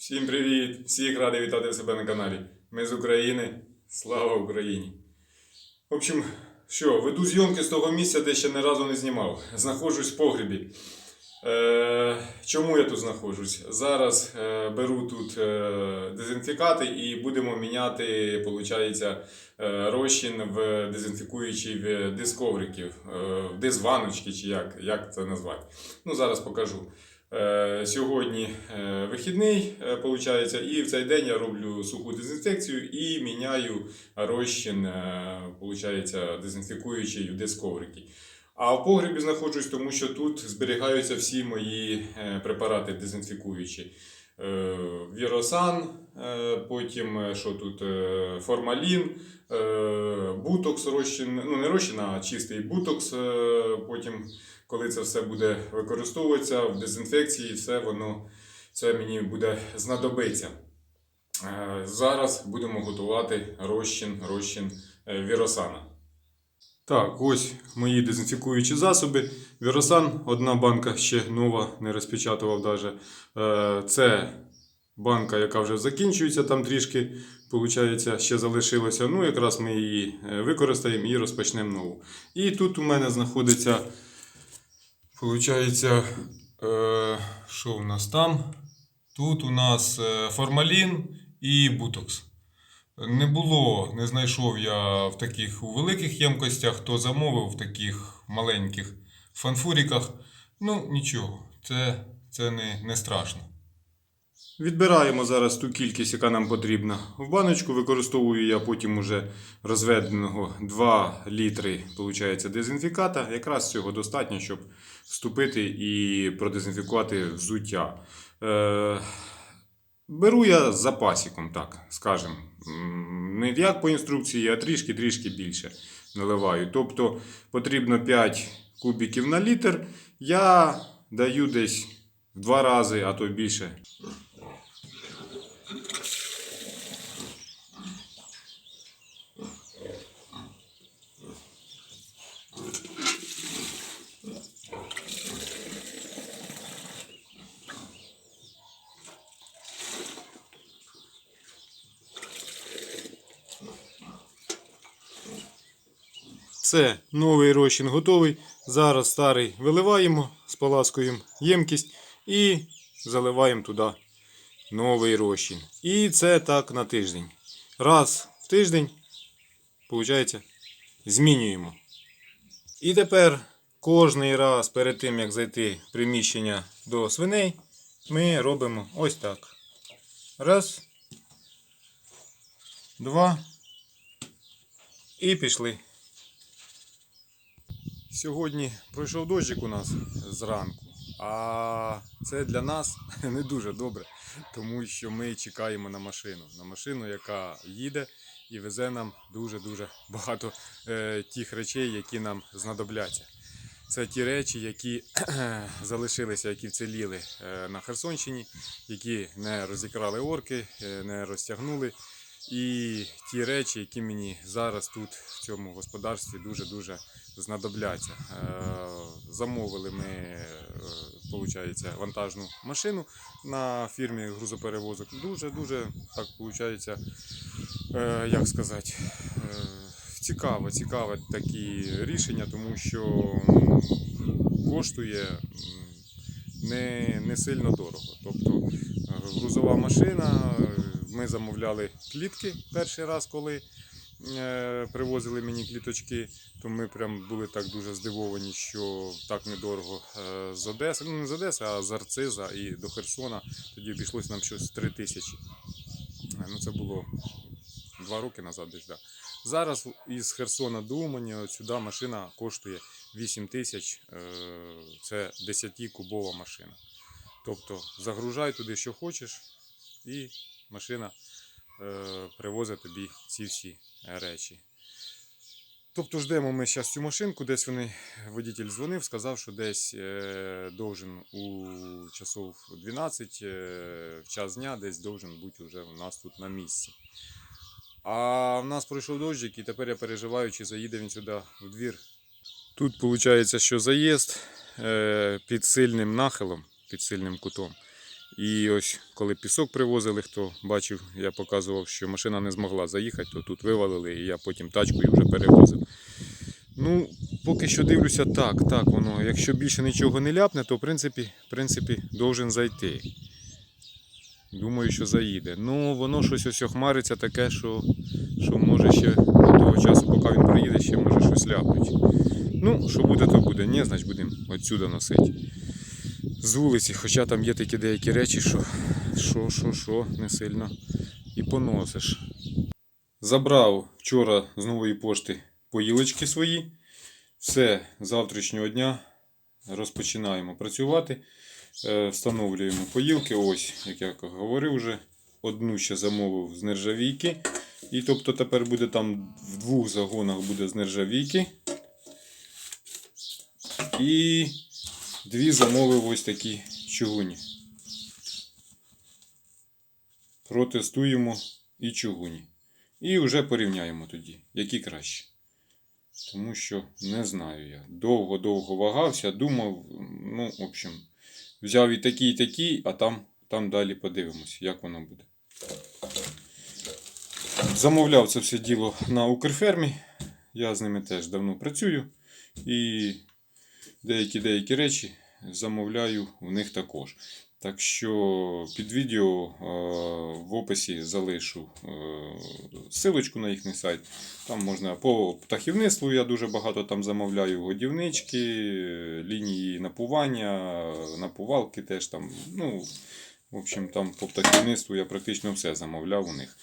Всім привіт! Всіх радий вітати себе на каналі. Ми з України. Слава Україні! В общем, що, веду зйомки з того місця, де ще ні разу не знімав. Знаходжусь в погрібі. Е, чому я тут знаходжусь? Зараз е, беру тут е, дезінфікати і будемо міняти, виходить, е, розчин в дезінфікуючий в дисковриків, е, в дизваночки, чи як, як це назвати. Ну, зараз покажу. Е, Сьогодні е, вихідний, е, виходить, і в цей день я роблю суху дезінфекцію і міняю розчин, е, виходить, дезінфікуючий дисковрики. А в погребі знаходжусь, тому що тут зберігаються всі мої е, препарати дезінфікуючі. Е, Віросан, е, потім е, що тут, формалін, бутокс розчин, ну не розчин, а чистий бутокс. Потім, коли це все буде використовуватися в дезінфекції, все воно це мені буде знадобиться. Зараз будемо готувати розчин, розчин віросана. Так, ось мої дезінфікуючі засоби. Віросан, одна банка ще нова, не розпечатував даже. Е, Це банка, яка вже закінчується, там трішки, виходить, ще залишилося. Ну, якраз ми її е, використаємо і розпочнемо нову. І тут у мене знаходиться, виходить, е, що у нас там? Тут у нас формалін і бутокс. Не було, не знайшов я в таких великих ємкостях, то замовив в таких маленьких фанфуріках. Ну, нічого, це, це не, не страшно. Відбираємо зараз ту кількість, яка нам потрібна. В баночку використовую я потім уже розведеного 2 літри виходить, дезінфіката. Якраз цього достатньо, щоб вступити і продезінфікувати взуття. Е, Беру я за пасіком, так скажемо. Не як по інструкції, а трішки-трішки більше наливаю. Тобто потрібно 5 кубиків на літр. Я даю десь в два рази, а то більше. Все, новий розчин готовий. Зараз старий виливаємо, споласкуємо ємкість і заливаємо туди новий розчин. І це так на тиждень. Раз в тиждень, виходить, змінюємо. І тепер кожний раз перед тим, як зайти в приміщення до свиней, ми робимо ось так. Раз. Два. І пішли. Сьогодні пройшов дощик у нас зранку, а це для нас не дуже добре, тому що ми чекаємо на машину. На машину, яка їде і везе нам дуже-дуже багато е, тих речей, які нам знадобляться. Це ті речі, які залишилися, які вціліли е, на Херсонщині, які не розікрали орки, е, не розтягнули. І ті речі, які мені зараз тут в цьому господарстві дуже-дуже знадобляться. Е, Замовили ми, виходить, вантажну машину на фірмі грузоперевозок. Дуже-дуже так виходить, як сказати, е, цікаво, цікаве такі рішення, тому що коштує не, не сильно дорого. Тобто е, грузова машина, е, ми замовляли клітки перший раз, коли е, привозили мені кліточки, то ми прям були так дуже здивовані, що так недорого е, з Одеси, ну не з Одеси, а з Арциза і до Херсона. Тоді обійшлось нам щось 3 тисячі. Е, Ну, це було два роки назад десь. Да. Зараз із Херсона до Умані сюди машина коштує 8 тисяч. е, Це 10-кубова машина. Тобто загружай туди, що хочеш, і машина е, привозить тобі ці всі речі. Тобто ждемо ми зараз цю машинку, десь вони, водитель дзвонив, сказав, що десь е, должен у часов 12 е, в час дня десь должен бути вже у нас тут на місці. А в нас пройшов дощик, і тепер я переживаю, чи заїде він сюди в двір. Тут виходить, що заїзд е, під сильним нахилом, під сильним кутом. І ось коли пісок привозили, хто бачив, я показував, що машина не змогла заїхати, то тут вивалили, і я потім тачкою вже перевозив. Ну, поки що дивлюся, так, так воно. Якщо більше нічого не ляпне, то в принципі, в принципі должен зайти. Думаю, що заїде. Ну, воно щось ось хмариться таке, що, що може ще до того часу, поки він приїде, ще може щось ляпнуть. Ну, що буде, то буде. Ні, значить будемо отсюди носити. З вулиці, хоча там є такі деякі речі, що, що, що, що, не сильно і поносиш. Забрав вчора з нової пошти поїлочки свої. Все, з завтрашнього дня розпочинаємо працювати. Е, Встановлюємо поїлки. Ось, як я говорив вже, одну ще замовив з нержавійки. І тобто тепер буде там в двох загонах буде з нержавійки. І дві замовив ось такі чугуні. Протестуємо і чугуні. І вже порівняємо тоді, які краще. Тому що не знаю я. Довго-довго вагався, думав, ну, в общем, взяв і такі, і такі, а там, там далі подивимось, як воно буде. Замовляв це все діло на Укрфермі. Я з ними теж давно працюю. І деякі-деякі речі замовляю в них також. Так що під відео е, в описі залишу е, силочку на їхній сайт. Там можна по птахівництву я дуже багато там замовляю годівнички, лінії напування, напувалки теж там. Ну, в общем, там по птахівництву я практично все замовляв у них.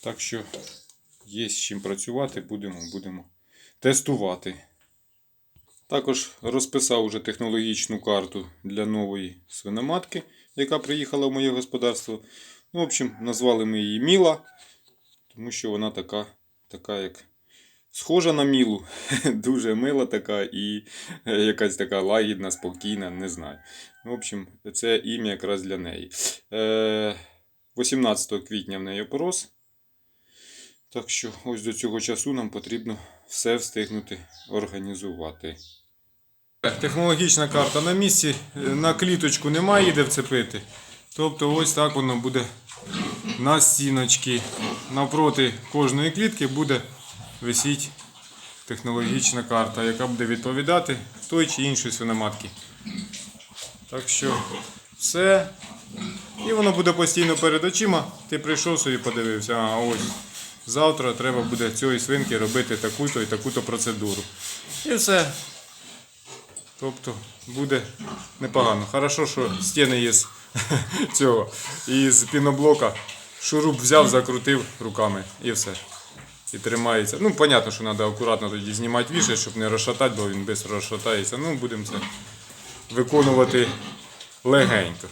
Так що є з чим працювати, будемо, будемо тестувати. Також розписав уже технологічну карту для нової свиноматки, яка приїхала в моє господарство. Ну, в общем, назвали ми її Міла, тому що вона така, така як схожа на Мілу, дуже мила така і е, якась така лагідна, спокійна, не знаю. Ну, В общем, це ім'я якраз для неї. Е, 18 квітня в неї опорос. Так що ось до цього часу нам потрібно все встигнути організувати. Технологічна карта на місці, Е, на кліточку немає де вцепити. Тобто ось так воно буде на стіночці. Навпроти кожної клітки буде висіти технологічна карта, яка буде відповідати той чи іншій свиноматки. Так що все. І воно буде постійно перед очима. Ти прийшов собі, подивився, а ось завтра треба буде цієї свинки робити таку-то і таку-то процедуру. І все. Тобто буде непогано. Хорошо, що стіни є з цього. І з піноблока шуруп взяв, закрутив руками і все. І тримається. Ну, понятно, що треба акуратно тоді знімати вішать, щоб не розшатати, бо він швидко розшатається. Ну, будемо це виконувати легенько.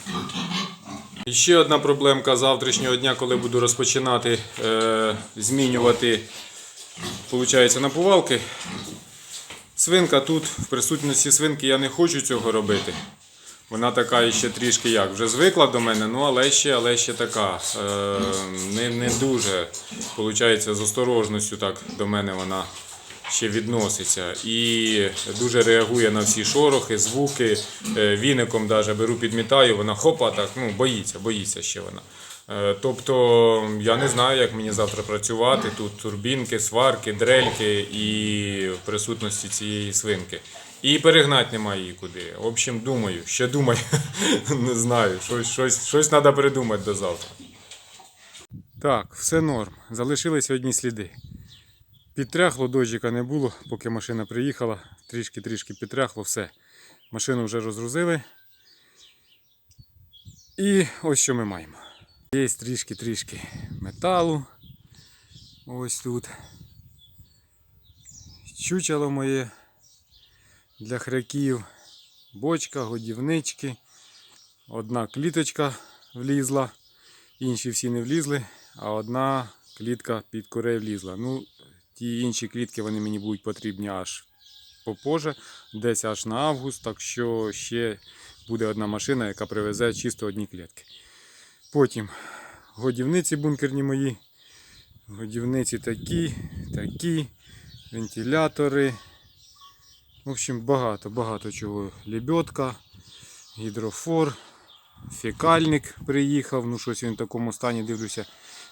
Ще одна проблемка завтрашнього дня, коли буду розпочинати е, змінювати, виходить, напувалки. Свинка тут, в присутності свинки, я не хочу цього робити. Вона така ще трішки як, вже звикла до мене, ну але ще, але ще така. Е, не, не дуже, виходить, з осторожністю так до мене вона ще відноситься. І дуже реагує на всі шорохи, звуки. Е, віником даже беру, підмітаю, вона хопа так, ну, боїться, боїться ще вона. Е, Тобто я не знаю, як мені завтра працювати. Тут турбінки, сварки, дрельки і в присутності цієї свинки. І перегнати немає її куди. В общем, думаю, ще думаю. не знаю, щось, щось, щось треба придумати до завтра. Так, все норм. Залишилися одні сліди. Підтряхло, дощика не було, поки машина приїхала. Трішки-трішки підтряхло, все. Машину вже розгрузили. І ось що ми маємо. Є трішки-трішки металу. Ось тут. Чучело моє для хряків. Бочка, годівнички. Одна кліточка влізла, інші всі не влізли, а одна клітка під курей влізла. Ну, ті інші клітки вони мені будуть потрібні аж попозже, десь аж на август, так що ще буде одна машина, яка привезе чисто одні клітки. Потім годівниці бункерні мої. Годівниці такі, такі, вентилятори. В общем, багато, багато чого. Лебедка, гідрофор, фекальник приїхав, ну щось він в такому стані дивлюся.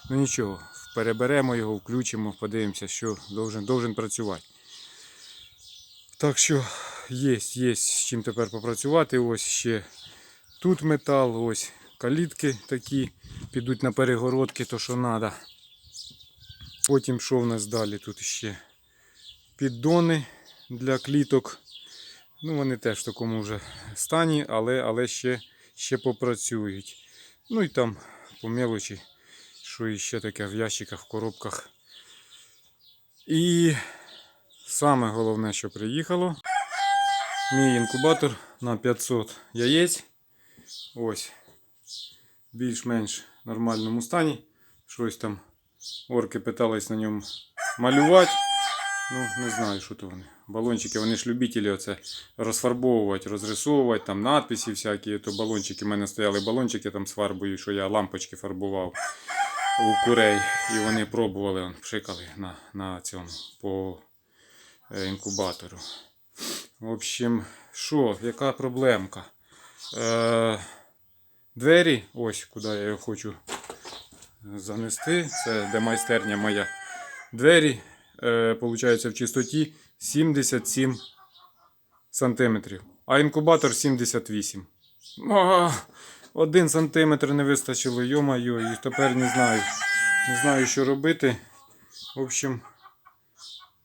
Ну нічого, переберемо його, включимо, подивимося, що должен, должен працювати. Так що є, є з чим тепер попрацювати. Ось ще тут метал, ось калітки такі підуть на перегородки, то що треба. Потім що в нас далі? Тут ще піддони для кліток. Ну, вони теж в такому вже стані, але, але ще, ще попрацюють. Ну і там по мелочі, що іще таке в ящиках, в коробках. І саме головне, що приїхало. Мій інкубатор на 500 яєць. Ось. Більш-менш нормальному стані. Щось там орки питались на ньому малювати. Ну, не знаю, що то вони. Балончики, вони ж любителі оце розфарбовувати, розрисовувати, там надписи всякі. То балончики, в мене стояли балончики там з фарбою, що я лампочки фарбував у курей. І вони пробували, пшикали на, на цьому по е, інкубатору. В общем, що, яка проблемка? Е, двері, ось куди я його хочу занести. Це де майстерня моя. Двері, е, получається, в чистоті 77 сантиметрів, а інкубатор 78. А, один сантиметр не вистачило, йо-моє, і тепер не знаю. Не знаю, що робити. В общем,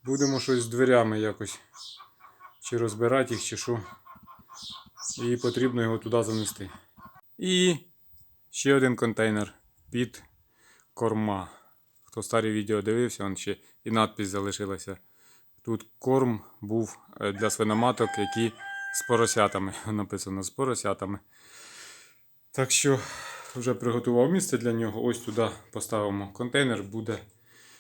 будемо щось з дверями якось. Чи розбирати їх, чи що. І потрібно його туди занести. І ще один контейнер під корма. Хто старі відео дивився, он ще і надпись залишилася. Тут корм був е, для свиноматок, які з поросятами. Написано з поросятами. Так що вже приготував місце для нього. Ось туди поставимо контейнер. Буде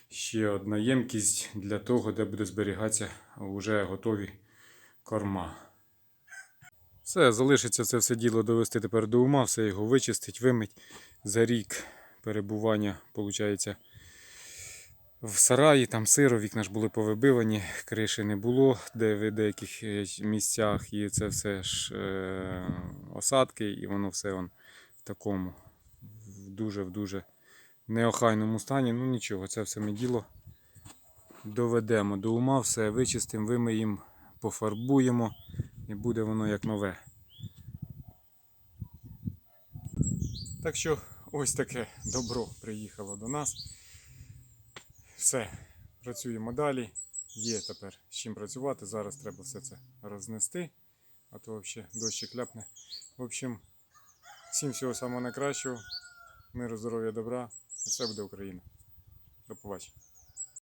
ще одна ємкість для того, де буде зберігатися вже готові корма. Все, залишиться це все діло довести тепер до ума, все його вичистить, вимить за рік перебування, виходить, в сараї, там сиро, вікна ж були повибивані, криші не було, де в деяких е, місцях, і це все ж е, осадки, і воно все он такому в дуже в дуже неохайному стані. Ну нічого, це все ми діло доведемо до ума, все вичистимо, вимиємо, пофарбуємо і буде воно як нове. Так що ось таке добро приїхало до нас. Все, працюємо далі. Є тепер з чим працювати. Зараз треба все це рознести, а то взагалі дощик ляпне. В общем, всім всього самого найкращого. Миру, здоров'я, добра. І все буде Україна. До побачення.